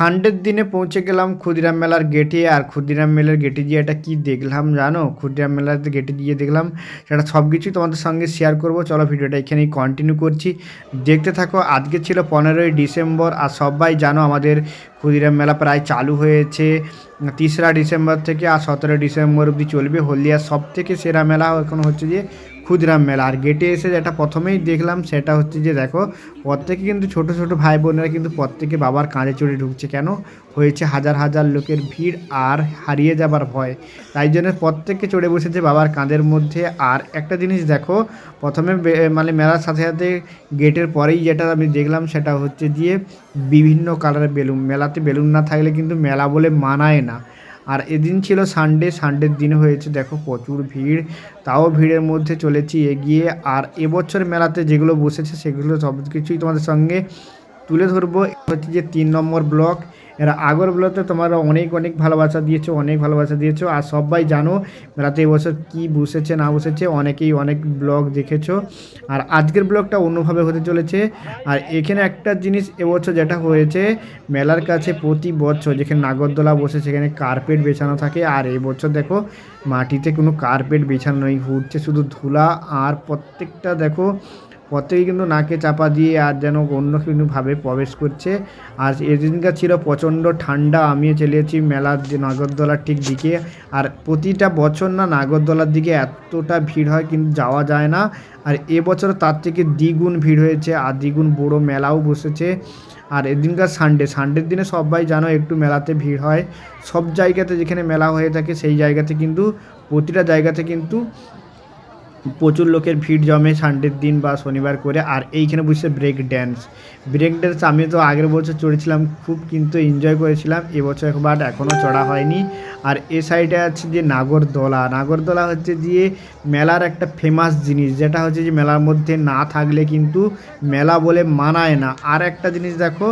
সানডের দিনে পৌঁছে গেলাম ক্ষুদিরাম মেলার গেটে আর ক্ষুদিরাম মেলার গেটে গিয়ে এটা কী দেখলাম জানো? ক্ষুদিরাম মেলার গেটে গিয়ে দেখলাম সেটা সব কিছুই তোমাদের সঙ্গে শেয়ার করব। চলো ভিডিওটা এখানেই কন্টিনিউ করছি। দেখতে থাকো, আজকে ছিল পনেরোই ডিসেম্বর আর সবাই জানো আমাদের ক্ষুদিরাম মেলা প্রায় চালু হয়েছে। তিসরা ডিসেম্বর থেকে আর সতেরো ডিসেম্বর অবধি চলবে। হলদিয়ার সব থেকে সেরা মেলা এখন হচ্ছে যে ক্ষুদিরাম মেলা। আর গেটে এসে যেটা প্রথমেই দেখলাম সেটা হচ্ছে যে দেখো, প্রত্যেকে কিন্তু ছোট ছোট ভাই বোনেরা কিন্তু প্রত্যেকে বাবার কাঁধে চড়ে ঢুকছে কেন? হয়েছে হাজার হাজার লোকের ভিড় আর হারিয়ে যাবার ভয়। তাই জন্য প্রত্যেককে চড়ে বসেছে বাবার কাঁধের মধ্যে। আর একটা জিনিস দেখো, প্রথমে মানে মেলার সাথে সাথে গেটের পরেই যেটা আমি দেখলাম সেটা হচ্ছে দিয়ে বিভিন্ন কালারের বেলুন। মেলাতে বেলুন না থাকলে কিন্তু মেলা বলে মানায় না। আর এদিন ছিল সানডে সানডের দিন হয়েছে, দেখো প্রচুর ভিড়, তাও ভিড়ের মধ্যে চলেছি, এগিয়ে আর এবছর মেলাতে যেগুলো বসেছে সেগুলো সব কিছুই তোমাদের সঙ্গে তুলে ধরবো। হচ্ছে যে তিন নম্বর ব্লক। এরা আগর ব্লকে তোমরা অনেক অনেক ভালোবাসা দিয়েছ, অনেক ভালোবাসা দিয়েছ। আর সবাই জানো মেলাতে এবছর কী বসেছে, না বসেছে, অনেকেই অনেক ব্লগ দেখেছ। আর আজকের ব্লগটা অন্যভাবে হতে চলেছে। আর এখানে একটা জিনিস এবছর যেটা হয়েছে, মেলার কাছে প্রতি বছর যেখানে নাগরদোলা বসে, সেখানে কার্পেট বেছানো থাকে। আর এবছর দেখো, মাটিতে কোনো কার্পেট বেছানো নেই, উঠছে শুধু ধুলা। আর প্রত্যেকটা দেখো প্রত্যেকেই কিন্তু নাকে চাপা দিয়ে আর যেন অন্য কোনোভাবে প্রবেশ করছে। আর এদিনকার ছিল প্রচণ্ড ঠান্ডা। আমি চলেছি মেলার যে নাগরদোলার ঠিক দিকে। আর প্রতিটা বছর না নাগরদোলার দিকে এতটা ভিড় হয় কিন্তু যাওয়া যায় না। আর এবছর তার থেকে দ্বিগুণ ভিড় হয়েছে। আর দ্বিগুণ বড় মেলাও বসেছে। আর এদিনকার সানডে সানডের দিনে সবাই জানো একটু মেলাতে ভিড় হয়। সব জায়গাতে যেখানে মেলা হয়ে থাকে সেই জায়গাতে কিন্তু, প্রতিটা জায়গাতে কিন্তু প্রচুর লোকের ভিড় জমে সানডের দিন বা শনিবার করে, আর এইখানে বসে ব্রেক ড্যান্স ব্রেক ড্যান্স আমি তো আগের বছর চড়েছিলাম, খুব কিন্তু এনজয় করেছিলাম এবছর একবার এখনও চড়া হয়নি। আর এ সাইডে আছে যে নাগরদোলা। নাগরদোলা হচ্ছে দিয়ে মেলার একটা ফেমাস জিনিস, যেটা হচ্ছে যে মেলার মধ্যে না থাকলে কিন্তু মেলা বলে মানায় না। আর একটা জিনিস দেখো,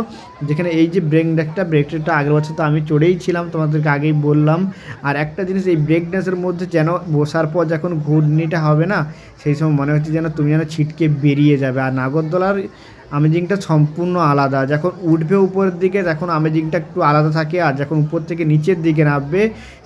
যেখানে এই যে ব্রেক ড্যান্সটা ব্রেক ড্যান্সটা আগের বছর তো আমি চড়েই ছিলাম, তোমাদেরকে আগেই বললাম। আর একটা জিনিস, এই ব্রেক ড্যান্সের মধ্যে যেন বসার পর যখন ঘূর্ণিটা হবে না সেই সময় মনে হচ্ছে যেন তুমি যেন ছিটকে বেরিয়ে যাবে। আর নাগরদোলার আমেজিংটা সম্পূর্ণ আলাদা। যখন উঠবে উপরের দিকে তখন আমেজিংটা একটু আলাদা থাকে আর যখন উপর থেকে নিচের দিকে নামবে,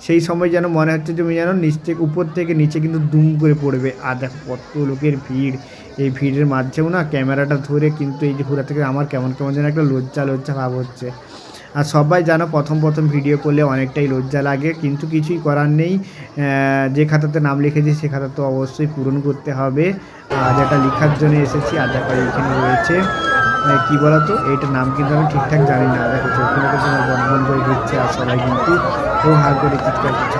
সেই সময় যেন মনে হচ্ছে তুমি যেন নিচ থেকে উপর থেকে নিচে কিন্তু দুম করে পড়বে। আর দেখো কত লোকের ভিড়। এই ভিড়ের মাঝেও না ক্যামেরাটা ধরে কিন্তু এই যে ঘোরা থেকে আমার কেমন কেমন যেন একটা লজ্জা লজ্জা ভাব হচ্ছে। আর সবাই জানো প্রথম প্রথম ভিডিও করলে অনেকটাই লজ্জা লাগে, কিন্তু কিছুই করার নেই। যে খাতাতে নাম লিখেছি সে খাতা তো অবশ্যই পূরণ করতে হবে। আর যেটা লেখার জন্য এসেছি আর দেখো এইখানে রয়েছে। কি বলতো? এইটার নাম কিন্তু আমি ঠিকঠাক জানি না। দেখো চোখে মুখে তোমার বন্ধন করে দিচ্ছে আর সবাই কিন্তু ও হার করে চিৎকার করছে।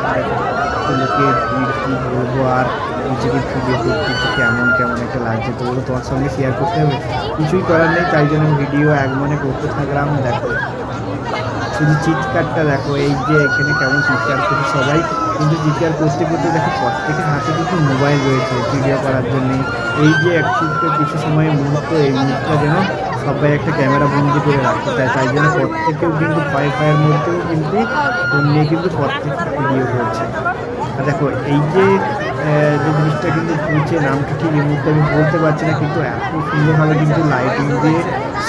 লোকের ভিড়, কী বলব আর নিজেকে ভিডিও করতে কেমন কেমন একটা লাগছে। তো ওগুলো তোমার সঙ্গে শেয়ার করতে হবে। কিছুই করার নেই, তাই জন্য ভিডিও এক মনে করতে থাকলাম। দেখো শুধু চিৎকারটা দেখো, এই যে এখানে কেমন চিৎকার করছে সবাই। কিন্তু চিৎকার করতে করতে দেখো প্রত্যেকের হাতে কিন্তু মোবাইল রয়েছে ভিডিও করার জন্য। এই যে একটু কিছু সময় মুহূর্ত, এই মুহূর্তটা যেন সবাই একটা ক্যামেরা বন্দি করে রাখতে চায়। তাই জন্য প্রত্যেকেও কিন্তু ভয় ভয়ের মধ্যেও কিন্তু ফোন নিয়ে কিন্তু প্রত্যেক ভিডিও করছে। আর দেখো, এই যে যে জিনিসটা কিন্তু ঘুরছে, নামটা ঠিক এই মুহূর্তে আমি বলতে পারছি না, কিন্তু এত সুন্দরভাবে কিন্তু লাইটিং দিয়ে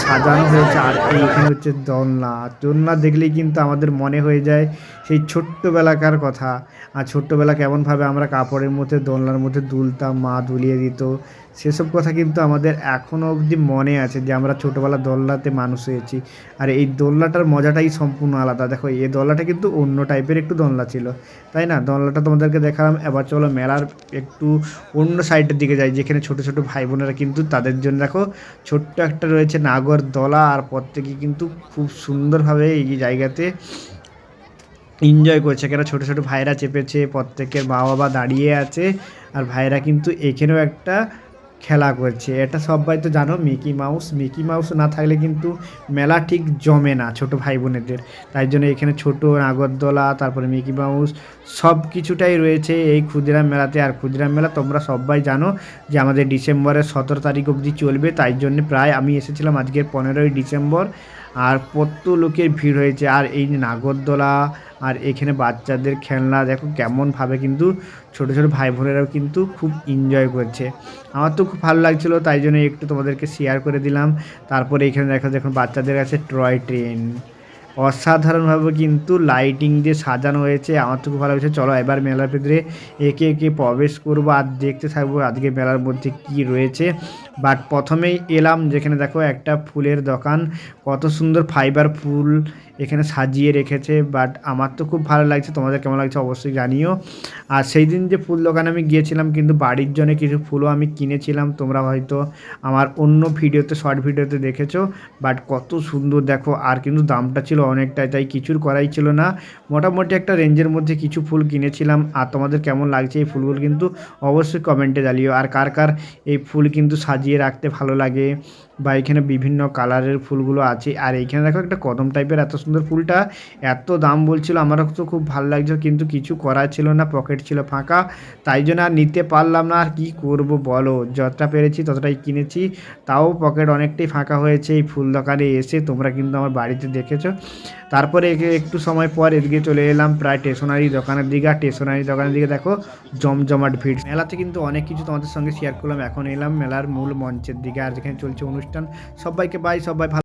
সাজানো হয়েছে, আর এইখানে হচ্ছে দোলনা। দোলনা দেখলেই কিন্তু আমাদের মনে হয়ে যায় সেই ছোট্টবেলাকার কথা। আর ছোট্টবেলা কেমনভাবে আমরা কাপড়ের মধ্যে, দোলনার মধ্যে দুলতাম, মা দুলিয়ে দিত, সেসব কথা কিন্তু আমাদের এখনও অবধি মনে আছে যে আমরা ছোটোবেলা দোলনাতে মানুষ হয়েছি। আর এই দোলনাটার মজাটাই সম্পূর্ণ আলাদা। দেখো, এই দোলনাটা কিন্তু অন্য টাইপের একটু দোলনা ছিল, তাই না? দোলনাটা তোমাদেরকে দেখালাম। এবার চলো মেলার একটু অন্য সাইডের দিকে যাই, যেখানে ছোট ছোট ভাই বোনেরা কিন্তু তাদের জন্য দেখো ছোট্ট একটা রয়েছে নাগর দোলা আর প্রত্যেকে কিন্তু খুব সুন্দরভাবে এই জায়গাতে এনজয় করছে। কেন ছোটো ছোটো ভাইরা চেপেছে প্রত্যেকের মা বাবা দাঁড়িয়ে আছে, আর ভাইরা কিন্তু এখানেও একটা খেলা করছে। এটা সবাই তো জানো, মিকি মাউস। মিকি মাউস না থাকলে কিন্তু মেলা ঠিক জমে না ছোট ভাই বোনেদের তাই জন্য এখানে ছোট নাগরদোলা, তারপরে মিকি মাউস সব কিছুটাই রয়েছে এই ক্ষুদিরাম মেলাতে। আর ক্ষুদিরাম মেলা তোমরা সবাই জানো যে আমাদের ডিসেম্বরের সতেরো তারিখ অবধি চলবে। তাই জন্য প্রায় আমি এসেছিলাম আজকের পনেরোই ডিসেম্বর। আর কত লোকের ভিড় হয়েছে। আর এই নাগরদোলা, আর এখানে বাচ্চাদের খেলনা, দেখো কেমনভাবে কিন্তু ছোট ছোট ভাই বোনেরাও কিন্তু খুব এনজয় করছে। আমার তো খুব ভালো লাগছিল, তাই জন্য একটু তোমাদেরকে শেয়ার করে দিলাম। তারপরে এখানে দেখো দেখুন বাচ্চাদের কাছে টয় ট্রেন অসাধারণভাবে কিন্তু লাইটিং দিয়ে সাজানো হয়েছে। আমার তো খুব ভালো হয়েছে চলো এবার মেলার ভিতরে একে একে প্রবেশ করব আর দেখতে থাকব আজকে মেলার মধ্যে কি রয়েছে। বাট প্রথমেই এলাম যেখানে দেখো একটা ফুলের দোকান। কত সুন্দর ফাইবার ফুল এখানে সাজিয়ে রেখেছে। বাট আমার তো খুব ভালো লাগছে। তোমাদের কেমন লাগছে অবশ্যই জানিও। আর সেই দিন যে ফুল দোকানে আমি গিয়েছিলাম কিন্তু বাড়ির জন্য কিছু ফুলও আমি কিনেছিলাম। তোমরা হয়তো আমার অন্য ভিডিওতে শর্ট ভিডিওতে দেখেছ। বাট কত সুন্দর দেখো। আর কিন্তু দামটা ছিল অনেকটাই, তাই কিছুর করাই ছিল না। মোটামুটি একটা রেঞ্জের মধ্যে কিছু ফুল কিনেছিলাম। আর তোমাদের কেমন লাগছে এই ফুলগুলো কিন্তু অবশ্যই কমেন্টে জানিও। আর কার কার এই ফুল কিন্তু সাজিয়ে রাখতে ভালো লাগে? বা এখানে বিভিন্ন কালারের ফুলগুলো আছে। আর এইখানে দেখো একটা কদম টাইপের এত সুন্দর ফুলটা, এত দাম বলছিল, আমারও তো খুব ভালো লাগছিল কিন্তু কিছু করার ছিল না পকেট ছিল ফাঁকা, তাই জন্য আর নিতে পারলাম না, আর কি করব বলো? যতটা পেরেছি ততটাই কিনেছি, তাও পকেট অনেকটাই ফাঁকা হয়েছে এই ফুল দোকানে এসে, তোমরা কিন্তু আমার বাড়িতে দেখেছ। তারপরে একে একটু সময় পর এদিকে চলে এলাম, প্রায় স্টেশনারি দোকানের দিকে, আর স্টেশনারি দোকানের দিকে দেখো জমজমাট ভিড়। মেলাতে কিন্তু অনেক কিছু তোমাদের সঙ্গে শেয়ার করলাম, এখন এলাম মেলার মূল মঞ্চের দিকে, আর যেখানে চলছে অনুষ্ঠান। সবাইকে বাই সবাই ভালো